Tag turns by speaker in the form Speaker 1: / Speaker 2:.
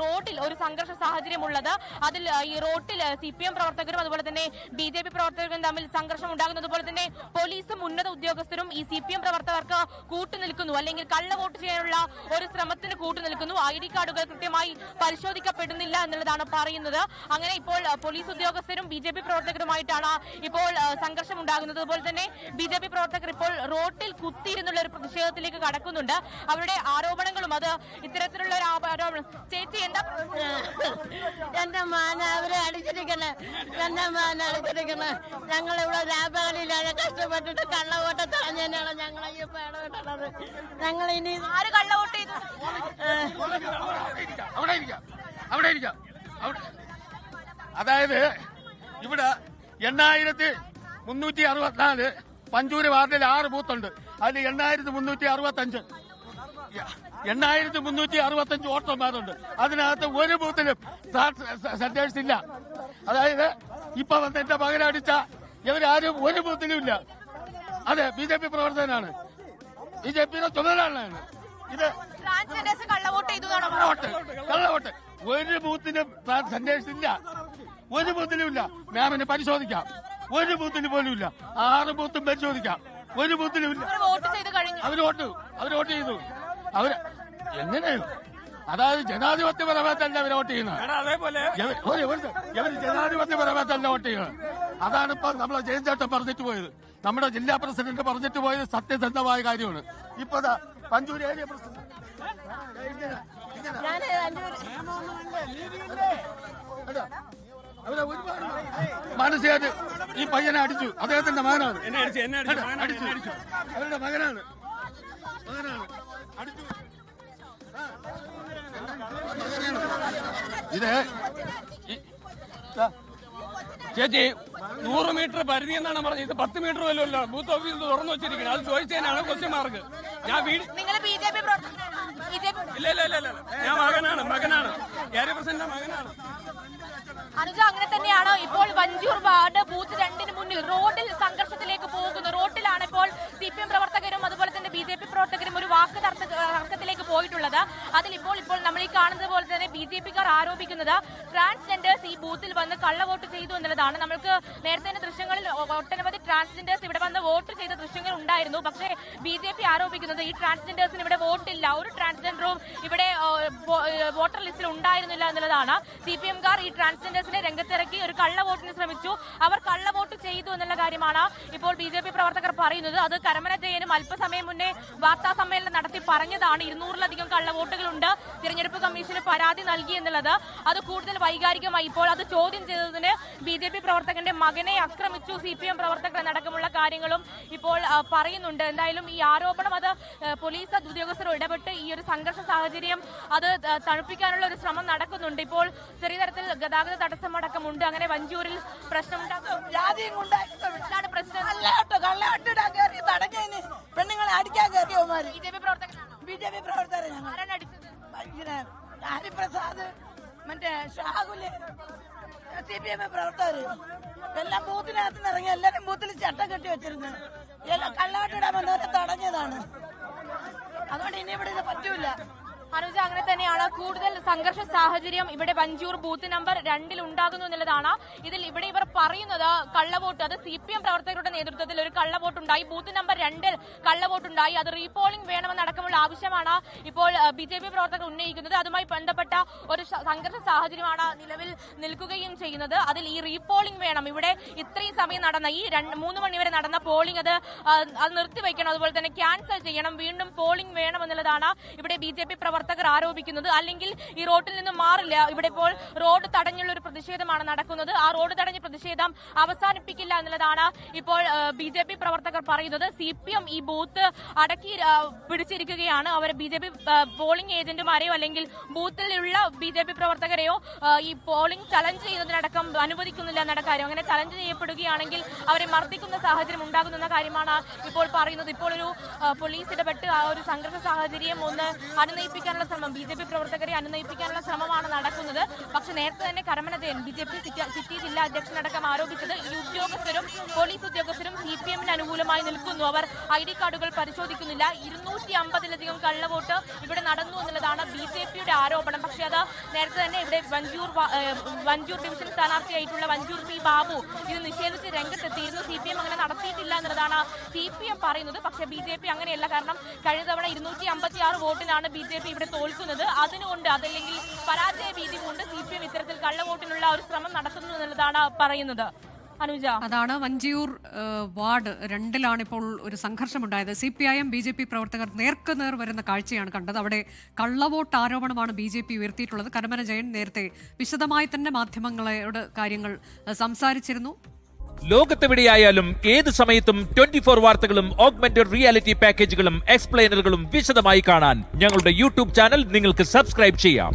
Speaker 1: റോഡിൽ ഒരു സംഘർഷ സാഹചര്യമുള്ളത്. അതിൽ ഈ റോഡിൽ സി പി എം പ്രവർത്തകരും അതുപോലെ തന്നെ ബി ജെ പി പ്രവർത്തകരും തമ്മിൽ സംഘർഷം ഉണ്ടാകുന്നത് പോലെ തന്നെ പോലീസും ഉന്നത ഉദ്യോഗസ്ഥരും ഈ സി പി എം പ്രവർത്തകർക്ക് കൂട്ടുനിൽക്കുന്നു. അല്ലെങ്കിൽ കള്ള വോട്ട് ചെയ്യാനുള്ള ഒരു ശ്രമത്തിന് കൂട്ടുനിൽക്കുന്നു. ഐ ഡി കാർഡുകൾ കൃത്യമായി പരിശോധിക്കപ്പെടുന്നില്ല എന്നുള്ളതാണ് പറയുന്നത്. അങ്ങനെ ഇപ്പോൾ പോലീസ് ഉദ്യോഗസ്ഥരും ബി ജെ പി പ്രവർത്തകരുമായിട്ടാണ് ഇപ്പോൾ സംഘർഷം ഉണ്ടാകുന്നത്. അതുപോലെ തന്നെ ബി ജെ പി പ്രവർത്തകർ ഇപ്പോൾ റോഡിൽ കുത്തിയിരുന്നുള്ള ഒരു പ്രതിഷേധത്തിലേക്ക് കടക്കുന്നുണ്ട്. അവരുടെ ആരോപണങ്ങളും അത് ഇത്തരത്തിലുള്ള ഒരു ആരോപണം ചേച്ചി എന്താ
Speaker 2: എന്റെ മാന അവരെ അടിച്ചിരിക്കണേ. എന്റെ മാന അടിച്ചിരിക്കണേ. ഞങ്ങൾ ഇവിടെ രാപകലില്ലാതെ കഷ്ടപ്പെട്ടിട്ട് കള്ളവോട്ട തടഞ്ഞാണ് ഞങ്ങൾ ഈ പേടവിട്ടുള്ളത് ഞങ്ങൾ ഇനി
Speaker 1: ആര് കള്ളവോട്ട് ചെയ്തു
Speaker 3: അവിടെ ഇരിക്കാം അവിടെ. ഇരിക്കാം അവിടെ അതായത് ഇവിടെ എണ്ണായിരത്തി മുന്നൂറ്റി അറുപത്തിനാല് പഞ്ചൂര് വാർഡിൽ ആറ് ബൂത്തുണ്ട്. അതിൽ എണ്ണായിരത്തി മുന്നൂറ്റി അറുപത്തഞ്ച്. എണ്ണായിരത്തി മുന്നൂറ്റി അറുപത്തഞ്ച് വോട്ടർമാരുണ്ട് അതിനകത്ത് ഒരു ബൂത്തിലും സെന്റേഴ്സ് ഇല്ല. അതായത് ഇപ്പൊ വന്ന് എന്റെ മകനടിച്ച ഇവരാരും ഒരു ബൂത്തിലും ഇല്ല. അതെ ബി ജെ പി പ്രവർത്തകനാണ്. ബി ജെ പിയുടെ ചുമതലയാണ് ഇത്
Speaker 1: കള്ളവോട്ട്
Speaker 3: കള്ളവോട്ട്. ഒരു ബൂത്തിലും സെന്റേഴ്സ് ഇല്ല. ഒരു ബൂത്തിലും ഇല്ല. മാമിനെ പരിശോധിക്കാം. ഒരു ബൂത്തിന് പോലും ഇല്ല. ആറ് ബൂത്തും പരിശോധിക്കാം. ഒരു ബൂത്തിലും ഇല്ല.
Speaker 1: അവർ വോട്ട്
Speaker 3: അവർ വോട്ട് ചെയ്തു. അവർ എങ്ങനെയോ അതായത് ജനാധിപത്യപരമായിട്ടല്ല അവർ വോട്ട് ചെയ്യുന്നത്.
Speaker 4: അതേപോലെ
Speaker 3: ഇവർ- ജനാധിപത്യപരമായിട്ടല്ല വോട്ട് ചെയ്യുന്നത്. അതാണ് ഇപ്പൊ നമ്മളെ ജയൻചേട്ടൻ പറഞ്ഞിട്ട് പോയത്. നമ്മുടെ ജില്ലാ പ്രസിഡന്റ് പറഞ്ഞിട്ട് പോയത് സത്യസന്ധമായ കാര്യമാണ്. ഇപ്പൊ ദാ പഞ്ചൂര് ഏരിയ പ്രസിഡന്റ്? അവരെ ഒരുപാട് മാനസികമായിട്ട് ഈ പയ്യനെ അടിച്ചു. അദ്ദേഹത്തിന്റെ മകനാണ്.
Speaker 4: എന്നെ അടിച്ചു. എന്നെ അടിച്ചു.
Speaker 3: അവരുടെ മകനാണ്. മകനാണ്. ഇത്
Speaker 4: ചേച്ചി നൂറ് മീറ്റർ പരിധി എന്നാണ് പറഞ്ഞത്. ഇത് പത്ത് മീറ്റർ വല്ലതും അല്ല ബൂത്ത് ഓഫീസ് തുറന്നു വെച്ചിരിക്കുന്നത് അത് ചോദിച്ചതിനാണ് ക്വസ്റ്റ്യൻ മാർക്ക് ഞാൻ വീട് ഇല്ല ഇല്ല ഇല്ല ഞാൻ മകനാണ് മകനാണ്. ഏരിയ പ്രസിഡന്റ് മകനാണ്.
Speaker 1: അനുജ അങ്ങനെ തന്നെയാണ്? ഇപ്പോൾ വഞ്ചൂർ വാർഡ് ബൂത്ത് രണ്ടിന് മുന്നിൽ. റോഡിൽ സംഘർഷത്തിലേക്ക് പോകുന്നു റോഡിലാണ് ഇപ്പോൾ സി പി എം പ്രവർത്തകരും അതുപോലെ തന്നെ ബി ജെ പി പ്രവർത്തകരും ഒരു വാക്ക് തർക്ക- തർക്കത്തിലേക്ക് പോയിട്ടുള്ളത് അതിൽ ഇപ്പോൾ ഇപ്പോൾ നമ്മൾ ഈ കാണുന്നത് പോലെ തന്നെ ബി ജെ പിക്കാർ ആരോപിക്കുന്നത് ട്രാൻസ്ജെൻഡേഴ്സ് ഈ ബൂത്തിൽ വന്ന് കള്ളവോട്ട് ചെയ്തു എന്നുള്ളതാണ്. നമ്മൾക്ക് നേരത്തെ തന്നെ ദൃശ്യങ്ങളിൽ ഒട്ടനവധി ട്രാൻസ്ജെൻഡേഴ്സ് ഇവിടെ വന്ന് വോട്ട് ചെയ്ത ദൃശ്യങ്ങൾ ഉണ്ടായിരുന്നു. പക്ഷേ ബി ആരോപിക്കുന്നത് ഈ ട്രാൻസ്ജെൻഡേഴ്സിന് ഇവിടെ വോട്ടില്ല. ഒരു ട്രാൻസ്ജെൻഡറും ഇവിടെ വോട്ടർ ലിസ്റ്റിൽ ഉണ്ടായിരുന്നില്ല എന്നുള്ളതാണ് സി പി എംകാർ ഈ ട്രാൻസ്ജെൻഡേഴ്സിനെ രംഗത്തിറക്കി ഒരു കള്ള വോട്ടിന് ശ്രമിച്ചു. അവർ കള്ള വോട്ട് ചെയ്തു എന്നുള്ള കാര്യമാണ് ഇപ്പോൾ ബി ജെ പി പ്രവർത്തകർ പറയുന്നത്. അത് കരമന ജയനും അല്പസമയം മുന്നേ വാർത്താ സമ്മേളനം നടത്തി പറഞ്ഞതാണ് ഇരുന്നൂറിലധികം കള്ള വോട്ടുകളുണ്ട്. തിരഞ്ഞെടുപ്പ് കമ്മീഷന് പരാതി നൽകി എന്നുള്ളത്. അത് കൂടുതൽ വൈകാരികമായി ഇപ്പോൾ അത് ചോദ്യം ചെയ്തതിന് ബി ജെ പി പ്രവർത്തകന്റെ മകനെ ആക്രമിച്ചു. സി പി എം പ്രവർത്തകർ അടക്കമുള്ള കാര്യങ്ങളും ഇപ്പോൾ പറയുന്നുണ്ട്. എന്തായാലും ഈ ആരോപണം അത് പോലീസ് ഉദ്യോഗസ്ഥർ ഇടപെട്ട് ഈ ഒരു സംഘർഷ സാഹചര്യം അത് തണുപ്പിക്കാനുള്ള ഒരു ശ്രമം നടക്കുന്നുണ്ട്. ഇപ്പോൾ ചെറിയ തരത്തിൽ ഗതാഗത തടസ്സമടക്കമുണ്ട് അങ്ങനെ വഞ്ചൂരിൽ പ്രശ്നമുണ്ടാകും പ്രശ്നം?
Speaker 2: പെണ്ണുങ്ങളെ അടിക്കാൻ കയറിയവന്മാര്
Speaker 1: ബി ജെ പി പ്രവർത്തകനാണോ?
Speaker 2: ബി ജെ പി പ്രവർത്തകരെ ഞങ്ങൾ.
Speaker 1: ആരാണ് അടിച്ചത്?
Speaker 2: ഇങ്ങനെ ഹരിപ്രസാദ് മറ്റേ ഷാഹുൽ സി പി എം പ്രവർത്തകര്. എല്ലാം ബൂത്തിനകത്ത് നിന്ന് ഇറങ്ങി എല്ലാരും ബൂത്തിൽ ചട്ടം കെട്ടി വെച്ചിരുന്നു. എല്ലാം കള്ളവട്ടിടാൻ വന്നവരെ തടഞ്ഞതാണ്. അതുകൊണ്ട് ഇനി ഇവിടെ ഇത് പറ്റൂല.
Speaker 1: അനുജ അങ്ങനെ തന്നെയാണ് കൂടുതൽ സംഘർഷ സാഹചര്യം. ഇവിടെ വഞ്ചൂർ ബൂത്ത് നമ്പർ രണ്ടിൽ ഉണ്ടാകുന്നു എന്നുള്ളതാണ്. ഇതിൽ ഇവിടെ പറയുന്നത് കള്ളവോട്ട്. അത് സി പി എം പ്രവർത്തകരുടെ നേതൃത്വത്തിൽ ഒരു കള്ളവോട്ട് ഉണ്ടായി ബൂത്ത് നമ്പർ രണ്ടിൽ കള്ളവോട്ട് ഉണ്ടായി അത് റീപോളിംഗ് വേണമെന്നടക്കമുള്ള ആവശ്യമാണ് ഇപ്പോൾ ബി ജെ പി പ്രവർത്തകർ ഉന്നയിക്കുന്നത്. അതുമായി ബന്ധപ്പെട്ട ഒരു സംഘർഷ സാഹചര്യമാണ് നിലവിൽ നിൽക്കുകയും ചെയ്യുന്നത്. അതിൽ ഈ റീപോളിംഗ് വേണം. ഇവിടെ ഇത്രയും സമയം നടന്ന ഈ മൂന്ന് മണിവരെ നടന്ന പോളിംഗ് അത് അത് നിർത്തിവെക്കണം. അതുപോലെ തന്നെ ക്യാൻസൽ ചെയ്യണം. വീണ്ടും പോളിംഗ് വേണമെന്നുള്ളതാണ് ഇവിടെ ബി ജെ പി പ്രവർത്തകർ ആരോപിക്കുന്നത്. അല്ലെങ്കിൽ ഈ റോഡിൽ നിന്ന് മാറില്ല. ഇവിടെ ഇപ്പോൾ റോഡ് തടഞ്ഞുള്ള ഒരു പ്രതിഷേധമാണ് നടക്കുന്നത്. ആ റോഡ് തടഞ്ഞ പ്രതിഷേധം അവസാനിപ്പിക്കില്ല എന്നുള്ളതാണ് ഇപ്പോൾ ബി ജെ പി പ്രവർത്തകർ പറയുന്നത്. സി പി എം ഈ ബൂത്ത് അടക്കി പിടിച്ചിരിക്കുകയാണ്. അവർ ബി ജെ പി പോളിംഗ് ഏജന്റുമാരെയോ അല്ലെങ്കിൽ ബൂത്തിലുള്ള ബി ജെ പി പ്രവർത്തകരെയോ ഈ പോളിംഗ് ചലഞ്ച് ചെയ്യുന്നതിനടക്കം അനുവദിക്കുന്നില്ല എന്ന കാര്യം. അങ്ങനെ ചലഞ്ച് ചെയ്യപ്പെടുകയാണെങ്കിൽ അവരെ മർദ്ദിക്കുന്ന സാഹചര്യം ഉണ്ടാകുന്ന കാര്യമാണ് ഇപ്പോൾ പറയുന്നത്. ഇപ്പോൾ ഒരു പോലീസ് ഇടപെട്ട് ആ ഒരു സംഘർഷ സാഹചര്യം ഒന്ന് അനുനയിപ്പിക്കാനുള്ള ശ്രമം ബി ജെ പി പ്രവർത്തകരെ അനുനയിപ്പിക്കാനുള്ള ശ്രമമാണ് നടക്കുന്നത്. പക്ഷെ നേരത്തെ തന്നെ Karamana Jayan B J P city ജില്ലാ അധ്യക്ഷനടക്കം ആരോപിച്ചത് ഈ ഉദ്യോഗസ്ഥരും പോലീസ് ഉദ്യോഗസ്ഥരും സി പി എമ്മിന് അനുകൂലമായി നിൽക്കുന്നു. അവർ ഐ ഡി കാർഡുകൾ പരിശോധിക്കുന്നില്ല. ഇരുന്നൂറ്റി അമ്പതിലധികം കള്ളവോട്ട് ഇവിടെ നടന്നു എന്നുള്ളതാണ് ബി ജെ പിയുടെ ആരോപണം. പക്ഷേ അത് നേരത്തെ തന്നെ ഇവിടെ വഞ്ചൂർ വഞ്ചൂർ ഡിവിഷൻ സ്ഥാനാർത്ഥിയായിട്ടുള്ള വഞ്ചൂർ പി ബാബു ഇത് നിഷേധിച്ച് രംഗത്തെത്തിയിരുന്നു. സി പി എം അങ്ങനെ നടത്തിയിട്ടില്ല എന്നുള്ളതാണ് സി പി എം പറയുന്നത്. പക്ഷേ ബി ജെ പി അങ്ങനെയല്ല. കാരണം കഴിഞ്ഞ തവണ ഇരുന്നൂറ്റി അമ്പത്തി ആറ് വോട്ടിനാണ് ബി ജെ പി ഇവിടെ തോൽക്കുന്നത്. അതിനുകൊണ്ട് അതല്ലെങ്കിൽ പരാജയ ഭീതി കൊണ്ട് സി പി എം ഇത്തരത്തിൽ കള്ളവോട്ടിനുള്ള ഒരു ശ്രമം നടത്തുന്നു എന്നുള്ളതാണ് പറയുന്നത്. അനുജ.
Speaker 5: അതാണ് വഞ്ചിയൂർ വാർഡ് രണ്ടിലാണ് ഇപ്പോൾ ഒരു സംഘർഷമുണ്ടായത്. C P I M B J P പ്രവർത്തകർ നേർക്കുനേർ വരുന്ന കാഴ്ചയാണ് കണ്ടത്. അവിടെ കള്ളവോട്ട് ആരോപണമാണ് ബി ജെ പി ഉയർത്തിയിട്ടുള്ളത്. കരമന ജയൻ നേരത്തെ വിശദമായി തന്നെ മാധ്യമങ്ങളോട് കാര്യങ്ങൾ സംസാരിച്ചിരുന്നു.
Speaker 6: ലോകത്തെവിടെയായാലും ഏത് സമയത്തും ട്വന്റി ഫോർ വാർത്തകളും ഓഗ്മെന്റഡ് റിയാലിറ്റി പാക്കേജുകളും എക്സ്പ്ലെയിനറുകളും വിശദമായി കാണാൻ ഞങ്ങളുടെ യൂട്യൂബ് ചാനൽ നിങ്ങൾക്ക് സബ്സ്ക്രൈബ് ചെയ്യാം.